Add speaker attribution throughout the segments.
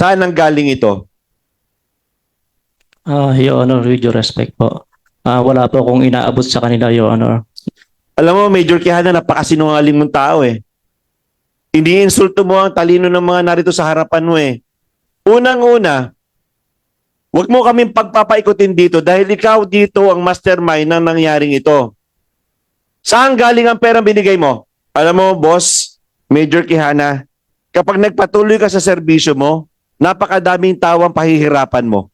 Speaker 1: Saan ang galing ito?
Speaker 2: Ah, Your Honor, with due respect po. Ah, wala po akong inaabot sa kanila, Your Honor.
Speaker 1: Alam mo, Major Quijana, napakasinungaling mong tao eh. Hindi insulto mo ang talino ng mga narito sa harapan mo eh. Unang-una, huwag mo kaming pagpapaikutin dito dahil ikaw dito ang mastermind ng nangyaring ito. Saan galing ang perang binigay mo? Alam mo, boss, Major Quijana, kapag nagpatuloy ka sa serbisyo mo, napakadaming tao ang pahihirapan mo.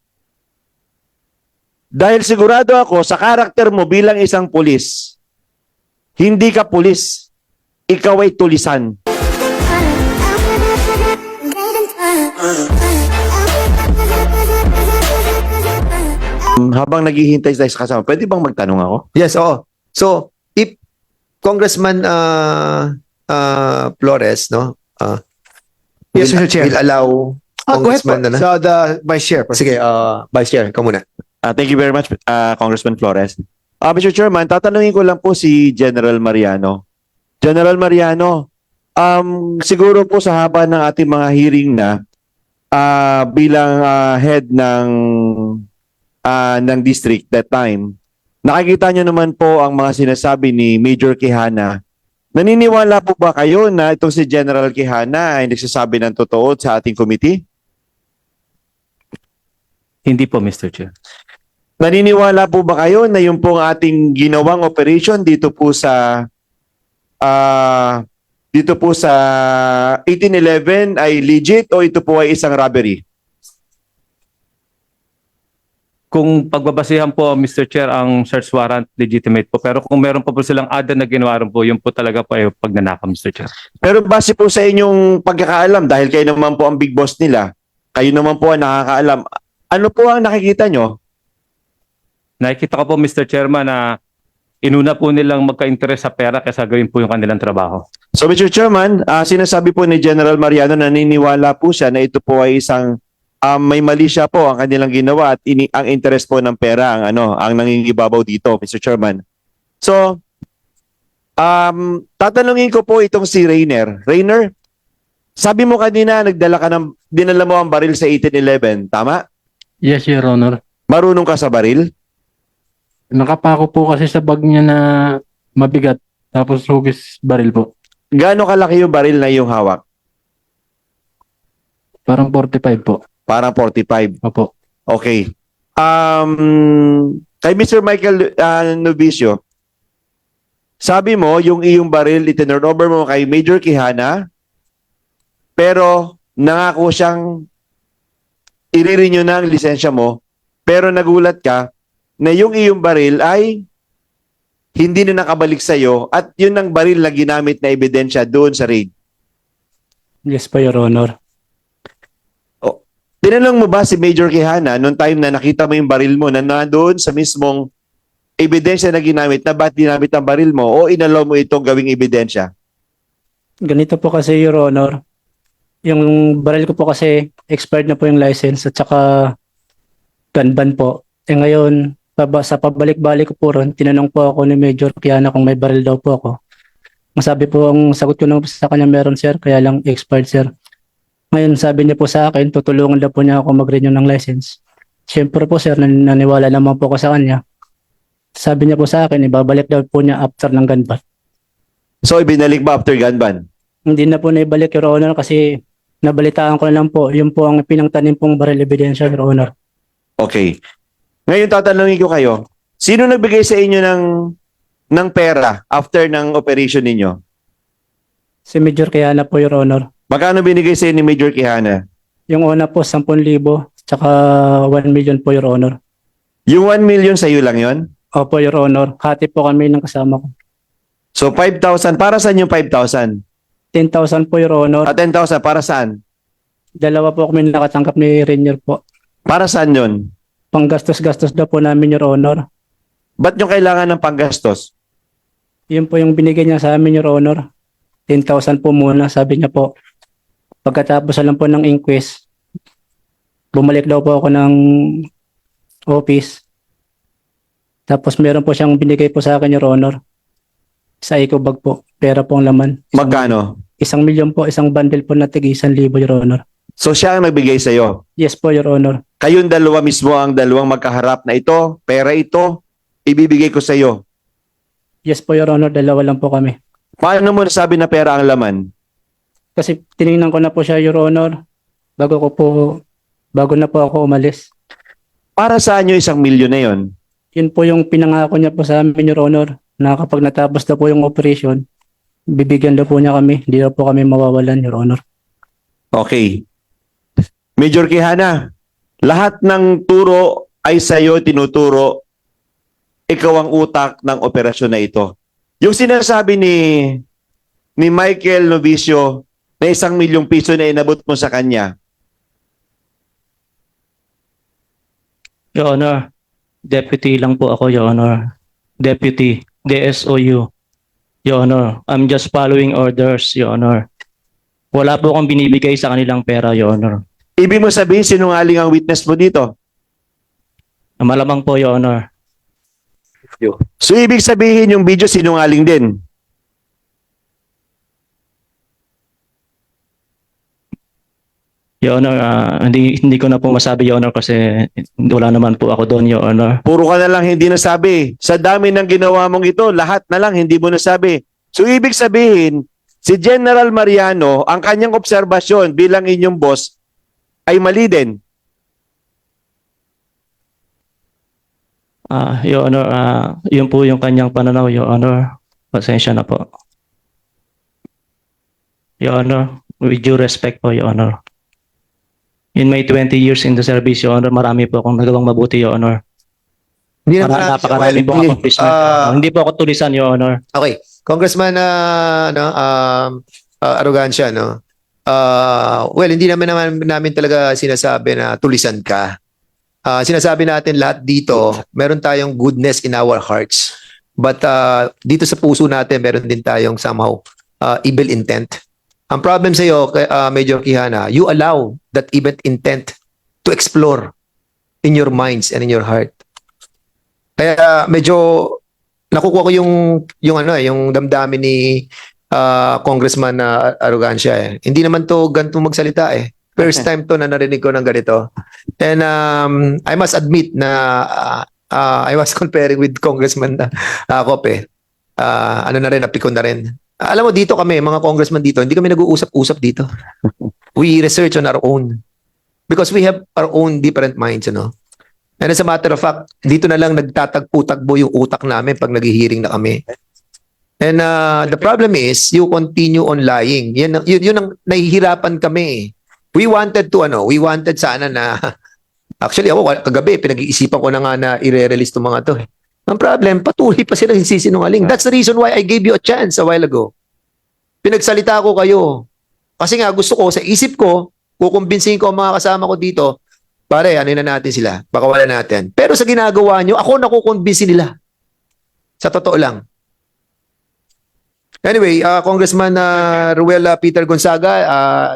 Speaker 1: Dahil sigurado ako sa karakter mo bilang isang pulis, hindi ka pulis. Ikaw ay tulisan. Um, habang naghihintay tayo sa kasama, pwede bang magtanong ako?
Speaker 3: Yes, oo. So, if Congressman uh, uh, Flores, no? Uh,
Speaker 4: Yes,
Speaker 3: will,
Speaker 4: Mr. Chair.
Speaker 3: will allow
Speaker 4: Ah, go ahead po.
Speaker 3: Na na.
Speaker 4: So, the Vice Chair.
Speaker 3: Sige, uh, Vice Chair, ka muna.
Speaker 1: Ah, thank you very much, ah, Congressman Flores. Ah, Mr. Chairman, tatanungin ko lang po si General Mariano. General Mariano, um, siguro po sa haba ng ating mga hearing na ah, bilang ah, head ng ah, ng district that time, nakikita nyo naman po ang mga sinasabi ni Major Quijana. Naniniwala po ba kayo na itong si General Quijana ay nagsasabi ng totoo sa ating committee?
Speaker 2: Hindi po, Mr. Chair.
Speaker 1: Naniniwala po ba kayo na yung pong ating ginawang operation dito po sa ah dito po sa 1811 ay legit o ito po ay isang robbery?
Speaker 5: kung pagbabasihan po, Mr. Chair, ang search warrant legitimate po. Pero kung meron pa po silang other na ginawa po, yun po talaga po ay pagnanakaw, Mr. Chair.
Speaker 1: Pero base po sa inyong pagkakaalam dahil kayo naman po ang big boss nila, kayo naman po ang nakakaalam. Ano po ang nakikita nyo?
Speaker 5: Nakikita ko po, Mr. Chairman, na inuna po nilang magka-interest sa pera kaysa gawin po yung kanilang trabaho.
Speaker 1: So Mr. Chairman, ah, sinasabi po ni General Mariano na naniniwala po siya na ito po ay isang um, may mali siya po ang kanilang ginawa at ini, ang interest po ng pera ang ano ang nangingibabaw dito, Mr. Chairman. So um tatanungin ko po itong si Rainer. Rainer, sabi mo kanina nagdala ka ng dinala mo ang baril sa 1811, tama?
Speaker 6: Yes, Your Honor.
Speaker 1: Marunong ka sa baril?
Speaker 6: Nakapako po kasi sa bag niya na mabigat. Tapos hugis baril po.
Speaker 1: Gaano kalaki yung baril na yung hawak?
Speaker 6: Parang 45 po.
Speaker 1: Parang 45.
Speaker 6: Opo.
Speaker 1: Okay. Um, kay Mr. Michael uh, Novicio, sabi mo, yung iyong baril, itinurn over mo kay Major Quijana, pero nangako siyang i-renew na ang lisensya mo, pero nagulat ka na yung iyong baril ay hindi na nakabalik sa iyo at yun ang baril na ginamit na ebidensya doon sa raid.
Speaker 6: Yes po, Your Honor.
Speaker 1: Tinanong mo ba si Major Quijana noong time na nakita mo yung baril mo na nandoon sa mismong ebidensya na ginamit na ba't ginamit ang baril mo o inalaw mo itong gawing ebidensya?
Speaker 6: Ganito po kasi, Your Honor. Yung baril ko po kasi expired na po yung license at saka gun ban po. Eh ngayon, paba, sa pabalik-balik ko po ron, tinanong po ako ni Major Kiana kung may baril daw po ako. Masabi po ang sagot ko naman po sa kanya meron sir, kaya lang expired sir. Ngayon sabi niya po sa akin, tutulungan daw po niya ako mag-renew ng license. Siyempre po sir, nan- naniwala naman po ako sa kanya. Sabi niya po sa akin, ibabalik daw po niya after ng gun ban.
Speaker 1: So ibinalik ba after gun ban?
Speaker 6: Hindi na po naibalik, Your Honor, kasi nabalitaan ko na lang po, yun po ang pinangtanim pong baril ebidensya, Your Honor.
Speaker 1: Okay. Ngayon tatanungin ko kayo, sino nagbigay sa inyo ng ng pera after ng operation ninyo?
Speaker 6: Si Major Kiana po, Your Honor.
Speaker 1: Magkano binigay sa inyo ni Major Quijana?
Speaker 6: Yung una po, 10,000, tsaka 1 million po, Your Honor.
Speaker 1: Yung 1 million sa iyo lang yon?
Speaker 6: Opo, Your Honor. Hati po kami ng kasama ko.
Speaker 1: So 5,000, para saan yung 5,000?
Speaker 6: 10,000 po, Your Honor.
Speaker 1: At 10,000, para saan?
Speaker 6: Dalawa po kami nakatanggap ni Rainier po.
Speaker 1: Para saan yun?
Speaker 6: Panggastos-gastos daw po namin, Your Honor.
Speaker 1: Ba't nyo kailangan ng panggastos?
Speaker 6: Yun po yung binigay niya sa amin, Your Honor. 10,000 po muna, sabi niya po. Pagkatapos na lang po ng inquest, bumalik daw po ako ng office. Tapos meron po siyang binigay po sa akin, Your Honor. Sa eco bag po. Pera po ang laman.
Speaker 1: Magkano?
Speaker 6: Isang milyon po, isang bundle po na tig isang libo, Your Honor.
Speaker 1: So siya ang nagbigay sa iyo.
Speaker 6: Yes po, Your Honor.
Speaker 1: Kayong dalawa mismo ang dalawang magkaharap na ito, pera ito, ibibigay ko sa iyo.
Speaker 6: Yes po, Your Honor. Dalawa lang po kami.
Speaker 1: Paano mo nasabi na pera ang laman?
Speaker 6: Kasi tiningnan ko na po siya, Your Honor. Bago ko po, bago na po ako umalis.
Speaker 1: Para saan yung isang milyon na yon?
Speaker 6: Yun po yung pinangako niya po sa amin, Your Honor, na kapag natapos na po yung operation, bibigyan daw po niya kami. Hindi daw po kami mawawalan, Your Honor.
Speaker 1: Okay. Major Kihana, lahat ng turo ay sa iyo tinuturo. Ikaw ang utak ng operasyon na ito. Yung sinasabi ni ni Michael Novicio na isang milyong piso na inabot mo sa kanya,
Speaker 2: Your Honor, deputy lang po ako, Your Honor. Deputy, DSOU. Your Honor, I'm just following orders, Your Honor. Wala po akong binibigay sa kanilang pera, Your Honor.
Speaker 1: ibig mo sabihin sinungaling ang witness mo dito.
Speaker 2: Malamang po, Your Honor.
Speaker 1: So ibig sabihin yung video sinungaling din.
Speaker 2: Your Honor, ah, hindi, hindi ko na po masabi, Your Honor, kasi wala naman po ako doon, Your Honor.
Speaker 1: Puro ka na lang hindi nasabi. Sa dami ng ginawa mong ito, lahat na lang hindi mo nasabi. So ibig sabihin, si General Mariano, ang kanyang obserbasyon bilang inyong boss ay mali din.
Speaker 2: Ah, Your Honor, ah, yun po yung kanyang pananaw, Your Honor. Pasensya na po. Your Honor, with due respect po, Your Honor. In my 20 years in the service, Your Honor, marami po akong nagawang mabuti, Your Honor.
Speaker 3: Hindi naman
Speaker 2: Para,
Speaker 3: natin-
Speaker 2: napakarami
Speaker 3: well,
Speaker 2: po
Speaker 3: hindi.
Speaker 2: accomplishment. Your
Speaker 3: Ah,
Speaker 2: Honor. hindi po ako tulisan, Your Honor.
Speaker 3: Okay. Congressman uh, no, um, uh, Arrogancia, no? Uh, well, hindi naman naman namin talaga sinasabi na tulisan ka. Uh, sinasabi natin lahat dito, meron tayong goodness in our hearts. But uh, dito sa puso natin, meron din tayong somehow uh, evil intent. Ang problem sa iyo, uh, Major Kihana, you allow that evil intent to explore in your minds and in your heart. Kaya medyo nakukuha ko yung yung ano eh, yung damdamin ni ah, Congressman na Arrogancia eh. Hindi naman to ganito magsalita eh. First time to na narinig ko ng ganito. And um, I must admit na ah, ah, I was comparing with Congressman uh, Akop eh. Ah, ano na rin, napikon na rin. Alam mo, dito kami, mga congressman dito, hindi kami nag-uusap-usap dito. We research on our own. Because we have our own different minds, know. And as a matter of fact, dito na lang nagtatagpo-tagbo yung utak namin pag naghihiring na kami. And uh, the problem is, you continue on lying. Yan, yun, yun ang nahihirapan kami. We wanted to, ano, we wanted sana na, actually ako, kagabi, pinag-iisipan ko na nga na i-release itong mga to. eh. Ang problem, patuloy pa sila sinungaling. That's the reason why I gave you a chance a while ago. Pinagsalita ko kayo. Kasi nga, gusto ko, sa isip ko, kukumbinsihin ko ang mga kasama ko dito, pare, ano na natin sila, baka wala natin. Pero sa ginagawa nyo, ako nakukonvince nila. Sa totoo lang. Anyway, uh, Congressman uh, Ruel Peter Gonzaga, uh,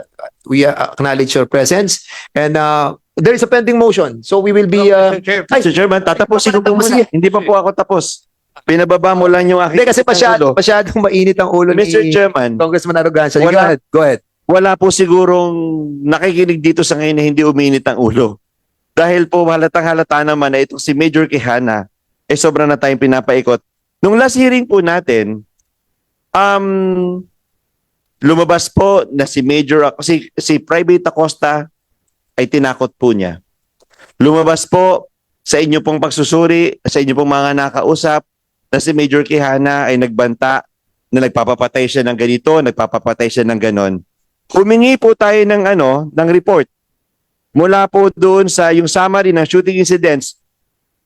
Speaker 3: we uh, acknowledge your presence. And uh, there is a pending motion. So we will be... Uh, Ay,
Speaker 1: Mr. Chairman, tatapusin ko po muna. Hindi pa po ako tapos. Pinababa mo lang yung aking
Speaker 3: hindi kasi
Speaker 1: ulo.
Speaker 3: masyado, masyadong mainit ang ulo
Speaker 1: Mr.
Speaker 3: ni
Speaker 1: Chairman,
Speaker 3: Congressman Arrogancia. You Go
Speaker 1: Wala.
Speaker 3: ahead. Go ahead.
Speaker 1: wala po sigurong nakikinig dito sa ngayon na hindi uminit ang ulo. Dahil po halatang halata naman na itong si Major Quijana, eh sobra na tayong pinapaikot. Nung last hearing po natin, um, lumabas po na si Major, si, si Private Acosta ay tinakot po niya. Lumabas po sa inyo pong pagsusuri, sa inyo pong mga nakausap, na si Major Quijana ay nagbanta na nagpapapatay siya ng ganito, nagpapapatay siya ng ganon humingi po tayo ng ano, ng report. Mula po doon sa yung summary ng shooting incidents,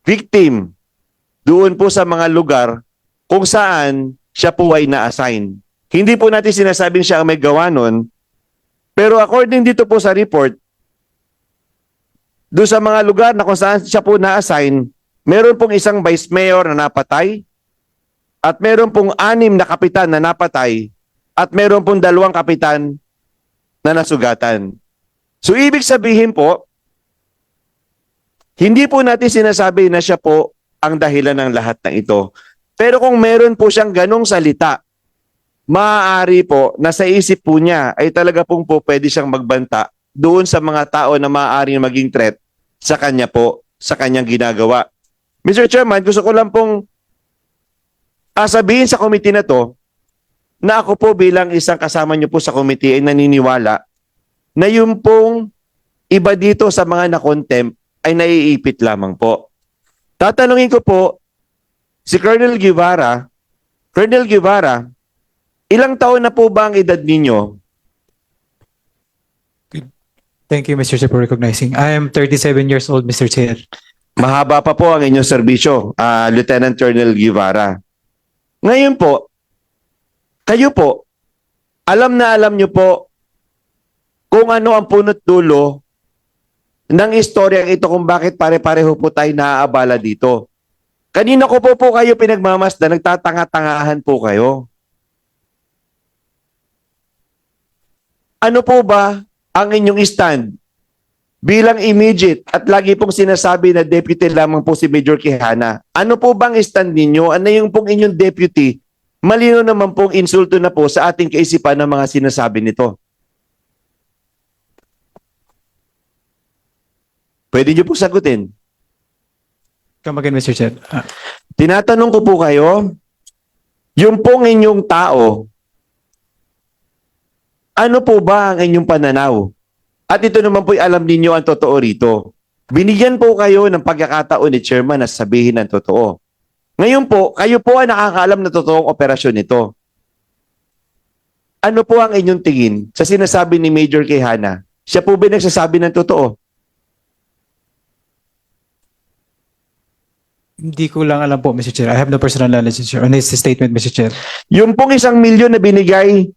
Speaker 1: victim, doon po sa mga lugar kung saan siya po ay na-assign. Hindi po natin sinasabing siya ang may gawa nun, pero according dito po sa report, doon sa mga lugar na kung saan siya po na-assign, meron pong isang vice mayor na napatay, at meron pong anim na kapitan na napatay, at meron pong dalawang kapitan na nasugatan. So ibig sabihin po, hindi po natin sinasabi na siya po ang dahilan ng lahat ng ito. Pero kung meron po siyang ganong salita, maaari po na sa isip po niya ay talaga pong po pwede siyang magbanta doon sa mga tao na maaaring maging threat sa kanya po, sa kanyang ginagawa. Mr. Chairman, gusto ko lang pong ah, sabihin sa committee na to na ako po bilang isang kasama niyo po sa committee ay naniniwala na yung pong iba dito sa mga na-contempt ay naiipit lamang po. Tatanungin ko po, si Colonel Guevara, Colonel Guevara, ilang taon na po ba ang edad ninyo?
Speaker 7: Thank you, Mr. Chair, for recognizing. I am 37 years old, Mr. Chair.
Speaker 1: Mahaba pa po ang inyong serbisyo, ah, Lieutenant Colonel Guevara. Ngayon po, kayo po, alam na alam nyo po kung ano ang punot dulo ng istoryang ito kung bakit pare-pareho po tayo naaabala dito. Kanina ko po po kayo pinagmamasda, nagtatanga-tangahan po kayo. Ano po ba ang inyong stand bilang immediate at lagi pong sinasabi na deputy lamang po si Major Quijana. Ano po bang stand ninyo? Ano yung pong inyong deputy? Malino naman pong insulto na po sa ating kaisipan ng mga sinasabi nito. Pwede niyo po sagutin.
Speaker 7: Come again, Mr. Chair. Ah,
Speaker 1: Tinatanong ko po kayo, yung pong inyong tao, ano po ba ang inyong pananaw? At ito naman po'y alam ninyo ang totoo rito. Binigyan po kayo ng pagkakataon ni Chairman na sabihin ang totoo. Ngayon po, kayo po ang nakakaalam na totoong operasyon nito. Ano po ang inyong tingin sa sinasabi ni Major Quijana? Siya po ba nagsasabi ng totoo?
Speaker 7: Hindi ko lang alam po, Mr. Chair. I have no personal knowledge, Mr. Chair, on his statement, Mr. Chair.
Speaker 1: Yung pong isang milyon na binigay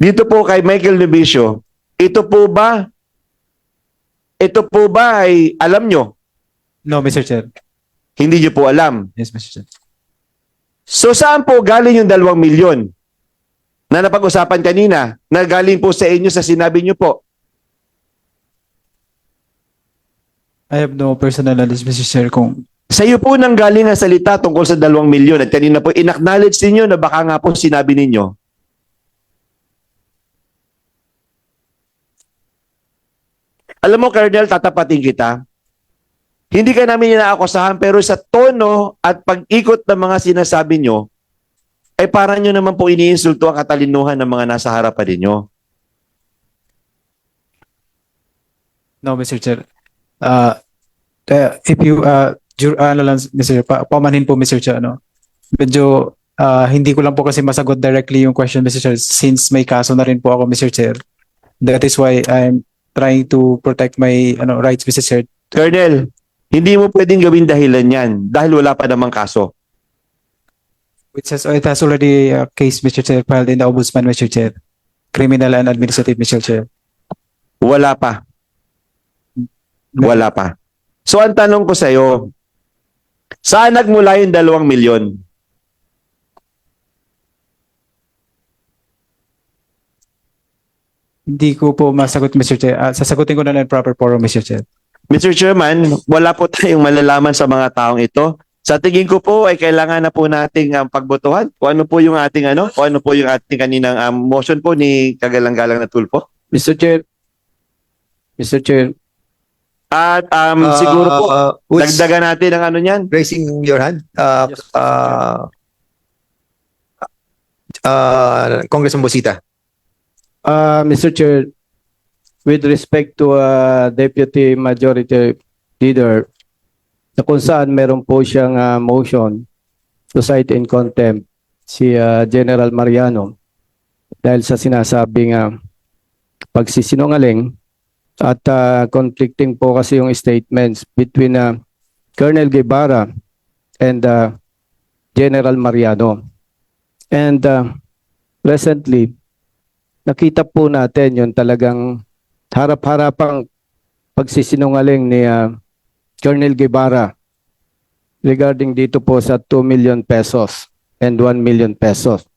Speaker 1: dito po kay Michael Novicio, ito po ba, ito po ba ay alam nyo?
Speaker 7: No, Mr. Chair.
Speaker 1: Hindi nyo po alam.
Speaker 7: Yes, Mr. Chair.
Speaker 1: So saan po galing yung dalawang milyon na napag-usapan kanina na galing po sa inyo sa sinabi nyo po?
Speaker 7: I have no personal knowledge, Mr. Chair, kung
Speaker 1: Sa iyo po nang galing ang salita tungkol sa dalawang milyon at kanina po inacknowledge ninyo na baka nga po sinabi ninyo. Alam mo, Colonel, tatapatin kita. Hindi ka namin inaakusahan pero sa tono at pag-ikot ng mga sinasabi nyo, ay parang nyo naman po iniinsulto ang katalinuhan ng mga nasa harapan ninyo.
Speaker 7: no, Mr. Chair. Uh, uh, if you, uh, jur, ano lang, Mr. Chair, pa, paumanhin po, Mr. Chair, ano, medyo, uh, hindi ko lang po kasi masagot directly yung question, Mr. Chair, since may kaso na rin po ako, Mr. Chair. That is why I'm trying to protect my ano, rights, Mr. Chair.
Speaker 1: Colonel, hindi mo pwedeng gawin dahilan yan dahil wala pa namang kaso.
Speaker 7: It has, it has already a case, Mr. Chair, filed in the Ombudsman, Mr. Chair. Criminal and administrative, Mr. Chair.
Speaker 1: Wala pa. Wala pa. So ang tanong ko sa iyo, saan nagmula yung dalawang milyon?
Speaker 7: Hindi ko po masagot, Mr. Chair. Ah, sasagutin ko na lang proper forum, Mr. Chair.
Speaker 1: Mr. Chairman, wala po tayong malalaman sa mga taong ito. Sa tingin ko po ay kailangan na po nating um, pagbotohan. Kung ano po yung ating ano, kung ano po yung ating kaninang um, motion po ni Kagalang-galang na tulpo.
Speaker 8: Mr. Chair, Mr. Chair,
Speaker 1: At um,
Speaker 3: Uh,
Speaker 1: siguro po,
Speaker 3: uh, who's
Speaker 1: dagdagan natin ang ano niyan.
Speaker 3: raising your hand? Uh, uh, uh, Congressman Bosita.
Speaker 8: Uh, Mr. Chair, with respect to uh, Deputy Majority Leader, na kung saan meron po siyang uh, motion to cite in contempt si uh, General Mariano dahil sa sinasabing uh, pagsisinungaling at uh, conflicting po kasi yung statements between uh, Colonel Guevara and uh, General Mariano. And uh, recently, nakita po natin yung talagang harap-harapang pagsisinungaling ni ah, Colonel Guevara regarding dito po sa 2 million pesos and 1 million pesos.